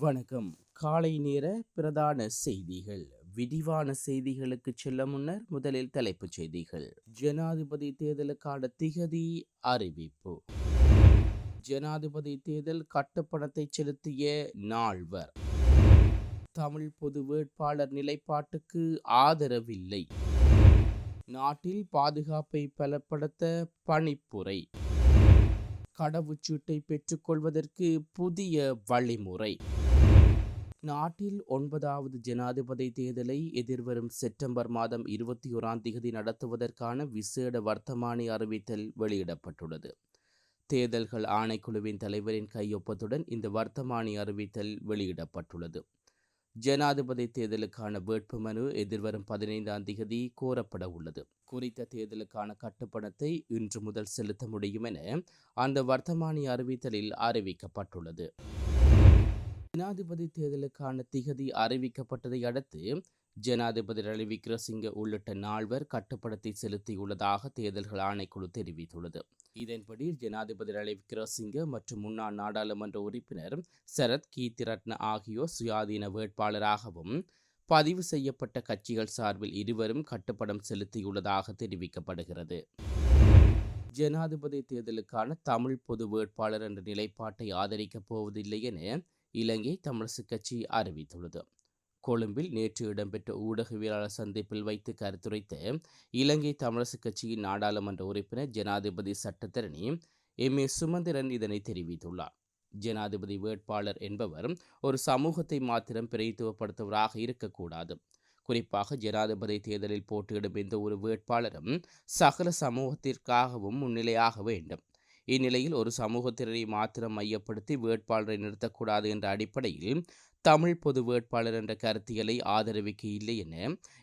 வணக்கம். காலை நேர பிரதான செய்திகள். விரிவான செய்திகளுக்கு செல்ல முன்னர் முதலில் தலைப்புச் செய்திகள். ஜனாதிபதி தேர்தலுக்கான திகதி அறிவிப்பு. ஜனாதிபதி தேர்தல் கட்டுப்பணத்தை செலுத்திய நால்வர். தமிழ் பொது வேட்பாளர் நிலைப்பாட்டுக்கு ஆதரவில்லை. நாட்டில் பாதுகாப்பை பலப்படுத்த பணிப்புரை. கடவுச்சீட்டை பெற்றுக்கொள்வதற்கு புதிய வழிமுறை. நாட்டில் ஒன்பதாவது ஜனாதிபதி தேர்தலை எதிர்வரும் செப்டம்பர் மாதம் இருபத்தி ஓராம் தேதி நடத்துவதற்கான விசேட வர்த்தமானி அறிவித்தல் வெளியிடப்பட்டுள்ளது. தேர்தல்கள் ஆணைக்குழுவின் தலைவரின் கையொப்பத்துடன் இந்த வர்த்தமானி அறிவித்தல் வெளியிடப்பட்டுள்ளது. ஜனாதிபதி தேர்தலுக்கான வேட்புமனு எதிர்வரும் பதினைந்தாம் தேதி கோரப்பட உள்ளது. குறித்த தேர்தலுக்கான கட்டுப்பணத்தை இன்று முதல் செலுத்த முடியும் என அந்த வர்த்தமானி அறிவித்தலில் அறிவிக்கப்பட்டுள்ளது. ஜனாதிபதி தேர்தலுக்கான திகதி அறிவிக்கப்பட்டதை அடுத்து ஜனாதிபதி ரணில் விக்ரசிங்க உள்ளிட்ட நால்வர் கட்டுப்படத்தை செலுத்தியுள்ளதாக தேர்தல்கள் ஆணைக்குழு தெரிவித்துள்ளது. இதன்படி ஜனாதிபதி ரணில் விக்ரசிங்க மற்றும் முன்னாள் நாடாளுமன்ற உறுப்பினர் சரத் கீர்த்திரத்ன ஆகியோர் சுயாதீன வேட்பாளராகவும் பதிவு செய்யப்பட்ட கட்சிகள் சார்பில் இருவரும் கட்டுப்படம் செலுத்தியுள்ளதாக தெரிவிக்கப்படுகிறது. ஜனாதிபதி தேர்தலுக்கான தமிழ் பொது வேட்பாளர் என்ற நிலைப்பாட்டை ஆதரிக்கப் போவதில்லை என இலங்கை தமிழரசு கட்சி அறிவித்துள்ளது. கொழும்பில் நேற்று இடம்பெற்ற ஊடகவியலாளர் சந்திப்பில் வைத்து கருத்துரைத்த இலங்கை தமிழரசு கட்சியின் நாடாளுமன்ற உறுப்பினர் ஜனாதிபதி சட்டத்தரணி எம். ஏ. சுமந்திரன் இதனை தெரிவித்துள்ளார். ஜனாதிபதி வேட்பாளர் என்பவர் ஒரு சமூகத்தை மாத்திரம் பிரதித்துவப்படுத்துவராக இருக்கக்கூடாது. குறிப்பாக ஜனாதிபதி தேர்தலில் போட்டியிடும் எந்த ஒரு வேட்பாளரும் சகல சமூகத்திற்காகவும் முன்னிலையாக வேண்டும். இந்நிலையில் ஒரு சமூகத்தினரை மாத்திரம் மையப்படுத்தி வேட்பாளரை நிறுத்தக்கூடாது என்ற அடிப்படையில் தமிழ் பொது வேட்பாளர் என்ற கருத்தியலை ஆதரவிக்க இல்லை என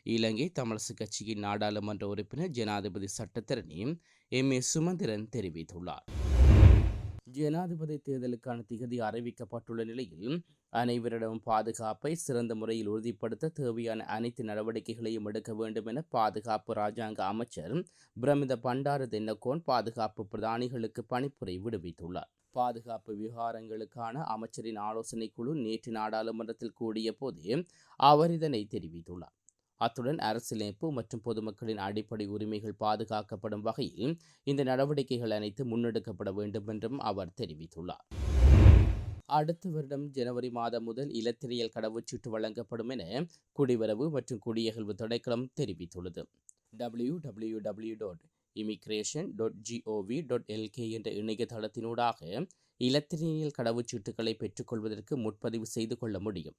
இலங்கை தமிழரசு கட்சியின் நாடாளுமன்ற உறுப்பினர் ஜனாதிபதி சட்டத்தரணி எம். ஏ. சுமந்திரன் தெரிவித்துள்ளார். ஜனாதிபதி தேர்தலுக்கான திகதி அறிவிக்கப்பட்டுள்ள நிலையில் அனைவரிடமும் பாதுகாப்பை சிறந்த முறையில் உறுதிப்படுத்த தேவையான அனைத்து நடவடிக்கைகளையும் எடுக்க வேண்டும் என பாதுகாப்பு ராஜாங்க அமைச்சர் பிரமித பண்டார தென்னகோன் பாதுகாப்பு பிரதானிகளுக்கு பணிப்புரை விடுவித்துள்ளார். பாதுகாப்பு விவகாரங்களுக்கான அமைச்சரின் ஆலோசனை குழு நேற்று நாடாளுமன்றத்தில் கூடிய போது அவர் இதனை தெரிவித்துள்ளார். அத்துடன் அரசியலமைப்பு மற்றும் பொதுமக்களின் அடிப்படை உரிமைகள் பாதுகாக்கப்படும் வகையில் இந்த நடவடிக்கைகள் அனைத்து முன்னெடுக்கப்பட வேண்டும் என்றும் அவர் தெரிவித்துள்ளார். அடுத்த வருடம் ஜனவரி மாதம் முதல் இலத்திரியல் கடவுச்சீட்டு வழங்கப்படும் என குடிவரவு மற்றும் குடியகழ்வு திணைக்களம் தெரிவித்துள்ளது. W W W dot immigration dot GOV dot LK என்ற இணையதளத்தினூடாக இலத்திரியல் கடவுச்சீட்டுகளை பெற்றுக்கொள்வதற்கு முன்பதிவு செய்து கொள்ள முடியும்.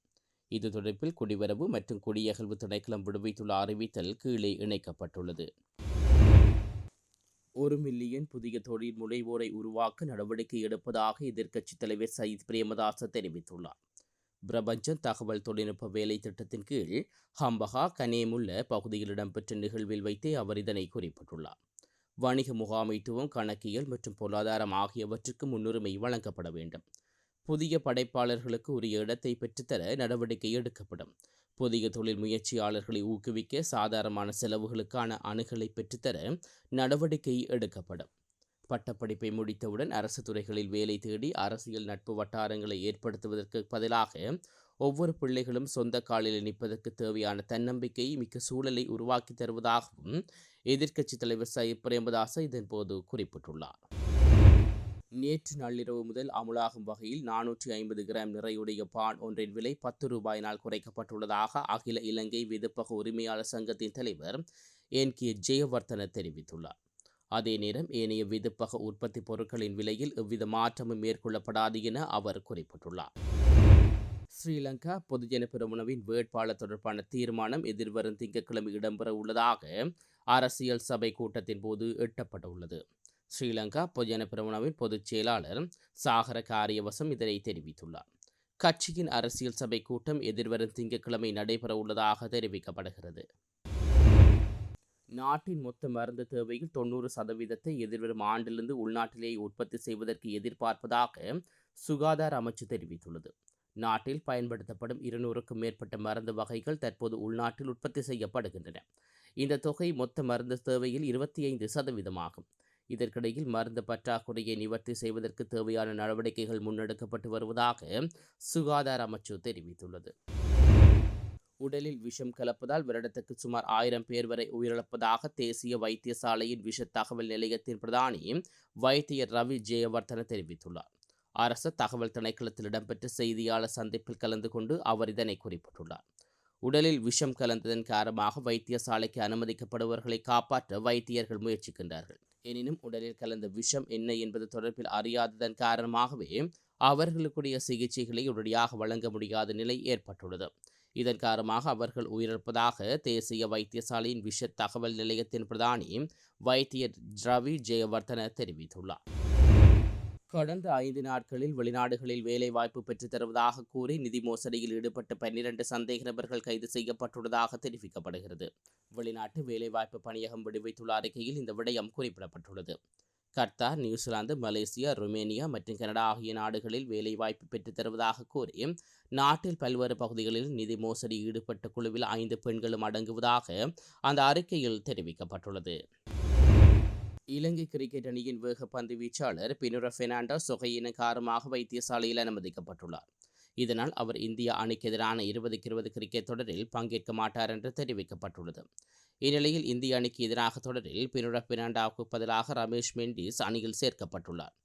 இது தொடர்பில் குடிவரவு மற்றும் குடியகழ்வு திணைக்களம் விடுவித்துள்ள அறிவித்தல் கீழே இணைக்கப்பட்டுள்ளது. ஒரு மில்லியன் புதிய தொழில் முனைவோரை உருவாக்க நடவடிக்கை எடுப்பதாக எதிர்க்கட்சித் தலைவர் சயித் பிரேமதாச தெரிவித்துள்ளார். பிரபஞ்சன் தகவல் தொழில்நுட்ப வேலை திட்டத்தின் கீழ் ஹம்பகா கனேமுள்ள பகுதியில் இடம்பெற்ற நிகழ்வில் வைத்தே அவர் இதனை குறிப்பிட்டுள்ளார். வணிக முகாமைத்துவம் கணக்கியல் மற்றும் பொருளாதாரம் ஆகியவற்றுக்கு முன்னுரிமை வழங்கப்பட வேண்டும். புதிய படைப்பாளர்களுக்கு உரிய இடத்தை பெற்றுத்தர நடவடிக்கை எடுக்கப்படும். புதிய தொழில் முயற்சியாளர்களை ஊக்குவிக்க சாதாரணமான செலவுகளுக்கான அணுகலை பெற்றுத்தர நடவடிக்கை எடுக்கப்படும். பட்டப்படிப்பை முடித்தவுடன் அரசு துறைகளில் வேலை தேடி அரசியல் நட்பு வட்டாரங்களை ஏற்படுத்துவதற்கு பதிலாக ஒவ்வொரு பிள்ளைகளும் சொந்த காலில் நிற்பதற்கு தேவையான தன்னம்பிக்கை மிக்க சூழலை உருவாக்கி தருவதாகவும் எதிர்க்கட்சித் தலைவர் சயித் பிரேமதாச இதன்போது குறிப்பிட்டுள்ளார். நேற்று நள்ளிரவு முதல் அமுலாகும் வகையில் நானூற்றி ஐம்பது கிராம் நிறையுடைய பான் ஒன்றின் விலை பத்து ரூபாயினால் குறைக்கப்பட்டுள்ளதாக அகில இலங்கை விதுப்பக உரிமையாளர் சங்கத்தின் தலைவர் என். கே. ஜெயவர்தன தெரிவித்துள்ளார். அதே நேரம் ஏனைய விதுப்பக உற்பத்தி பொருட்களின் விலையில் எவ்வித மாற்றமும் மேற்கொள்ளப்படாது என அவர் குறிப்பிட்டுள்ளார். ஸ்ரீலங்கா பொதுஜன பெருமுனவின் வேட்பாளர் தொடர்பான தீர்மானம் எதிர்வரும் திங்கட்கிழமை இடம்பெற உள்ளதாக அரசியல் சபை கூட்டத்தின் போது எட்டப்பட்டுள்ளது. ஸ்ரீலங்கா பொதுஜன பிரமுனவின் பொதுச் செயலாளர் சாகர காரியவசம் இதனை தெரிவித்துள்ளார். கட்சியின் அரசியல் சபை கூட்டம் எதிர்வரும் திங்கட்கிழமை நடைபெற உள்ளதாக தெரிவிக்கப்படுகிறது. நாட்டின் மொத்த மருந்து தேவையில் தொண்ணூறு சதவீதத்தை எதிர்வரும் ஆண்டிலிருந்து உள்நாட்டிலேயே உற்பத்தி செய்வதற்கு எதிர்பார்ப்பதாக சுகாதார அமைச்சு தெரிவித்துள்ளது. நாட்டில் பயன்படுத்தப்படும் இருநூறுக்கும் மேற்பட்ட மருந்து வகைகள் தற்போது உள்நாட்டில் உற்பத்தி செய்யப்படுகின்றன. இந்த தொகை மொத்த மருந்து தேவையில் இருபத்தி ஐந்து சதவீதமாகும். இதற்கிடையில் மருந்து பற்றாக்குறையை நிவர்த்தி செய்வதற்கு தேவையான நடவடிக்கைகள் முன்னெடுக்கப்பட்டு வருவதாக சுகாதார அமைச்சு தெரிவித்துள்ளது. உடலில் விஷம் கலப்பதால் வருடத்துக்கு சுமார் ஆயிரம் பேர் வரை உயிரிழப்பதாக தேசிய வைத்தியசாலையின் விஷ தகவல் நிலையத்தின் பிரதானி வைத்தியர் ரவி ஜெயவர்தன தெரிவித்துள்ளார். அரச தகவல் திணைக்களத்தில் இடம்பெற்ற செய்தியாளர் சந்திப்பில் கலந்து கொண்டு அவர் இதனை குறிப்பிட்டுள்ளார். உடலில் விஷம் கலந்ததன் காரணமாக வைத்தியசாலைக்கு அனுமதிக்கப்படுபவர்களை காப்பாற்ற வைத்தியர்கள் முயற்சிக்கின்றார்கள். எனினும் உடலில் கலந்த விஷம் என்ன என்பது தொடர்பில் அறியாததன் காரணமாகவே அவர்களுக்குரிய சிகிச்சைகளை உடனடியாக வழங்க முடியாத நிலை ஏற்பட்டுள்ளது. இதன் காரணமாக அவர்கள் உயிரிழப்பதாக தேசிய வைத்தியசாலையின் விஷ தகவல் நிலையத்தின் பிரதானி வைத்தியர் ரவி ஜெயவர்தன தெரிவித்துள்ளார். கடந்த ஐந்து நாட்களில் வெளிநாடுகளில் வேலைவாய்ப்பு பெற்றுத் தருவதாக கூறி நிதி மோசடியில் ஈடுபட்ட பன்னிரண்டு சந்தேக நபர்கள் கைது செய்யப்பட்டுள்ளதாக தெரிவிக்கப்படுகிறது. வெளிநாட்டு வேலைவாய்ப்பு பணியகம் விடுவித்துள்ள அறிக்கையில் இந்த விடயம் குறிப்பிடப்பட்டுள்ளது. Qatar New Zealand Malaysia Romania மற்றும் கனடா ஆகிய நாடுகளில் வேலைவாய்ப்பு பெற்றுத் தருவதாக கூறி நாட்டில் பல்வேறு பகுதிகளில் நிதி மோசடி ஈடுபட்ட குழுவில் ஐந்து பெண்களும் அடங்குவதாக அந்த அறிக்கையில் தெரிவிக்கப்பட்டுள்ளது. இலங்கை கிரிக்கெட் அணியின் வேகப்பந்து வீச்சாளர் பினுர பெர்னாண்டோ சொகையின காரணமாக வைத்தியசாலையில் அனுமதிக்கப்பட்டுள்ளார். இதனால் அவர் இந்திய அணிக்கு எதிரான இருபதுக்கு இருபது கிரிக்கெட் தொடரில் பங்கேற்க மாட்டார் என்று தெரிவிக்கப்பட்டுள்ளது. இந்நிலையில் இந்திய அணிக்கு எதிராக தொடரில் பினுர பெர்னாண்டாவுக்கு பதிலாக ரமேஷ் மெண்டிஸ் அணியில் சேர்க்கப்பட்டுள்ளார்.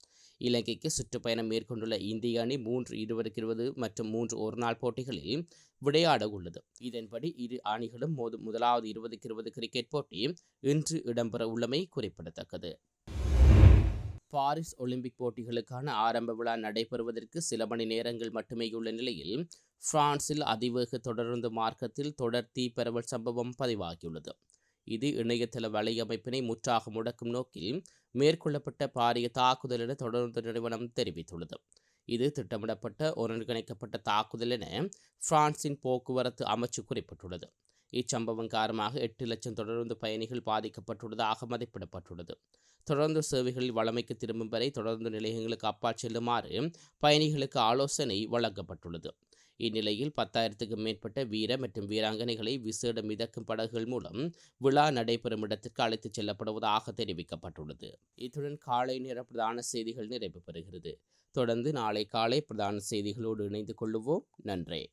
இலங்கைக்கு சுற்றுப்பயணம் மேற்கொண்டுள்ள இந்திய அணி மூன்று இருபதுக்கு இருபது மற்றும் மூன்று ஒருநாள் போட்டிகளில் விளையாட உள்ளது. இதன்படி இரு அணிகளும் மோது முதலாவது இருபதுக்கு இருபது கிரிக்கெட் போட்டி இன்று இடம்பெற உள்ளமை குறிப்பிடத்தக்கது. பாரிஸ் ஒலிம்பிக் போட்டிகளுக்கான ஆரம்ப விழா நடைபெறுவதற்கு சில மணி நேரங்கள் மட்டுமே உள்ள நிலையில் பிரான்சில் அதிவேக தொடருந்து மார்க்கத்தில் தொடர் தீ பரவல் சம்பவம் பதிவாகியுள்ளது. இது இணையதள வலையமைப்பினை முற்றாக முடக்கும் நோக்கில் மேற்கொள்ளப்பட்ட பாரிய தாக்குதல் என தொடர்ந்து நிறுவனம் தெரிவித்துள்ளது. இது திட்டமிடப்பட்ட ஒருங்கிணைக்கப்பட்ட தாக்குதல் என பிரான்சின் போக்குவரத்து அமைச்சு குறிப்பிட்டுள்ளது. இச்சம்பவம் காரணமாக எட்டு லட்சம் தொடர்ந்து பயணிகள் பாதிக்கப்பட்டுள்ளதாக மதிப்பிடப்பட்டுள்ளது. தொடர்ந்து சேவைகளில் வளமைக்கு திரும்பும் வரை தொடர்ந்து நிலையங்களுக்கு அப்பால் செல்லுமாறு பயணிகளுக்கு ஆலோசனை வழங்கப்பட்டுள்ளது. இந்நிலையில் பத்தாயிரத்துக்கும் மேற்பட்ட வீர மற்றும் வீராங்கனைகளை விசேட மிதக்கும் படகுகள் மூலம் விழா நடைபெறும் இடத்திற்கு அழைத்துச் செல்லப்படுவதாக தெரிவிக்கப்பட்டுள்ளது. இத்துடன் காலை நேர பிரதான செய்திகள் நிறைவு பெறுகிறது. தொடர்ந்து நாளை காலை பிரதான செய்திகளோடு இணைந்து கொள்ளுவோம். நன்றி.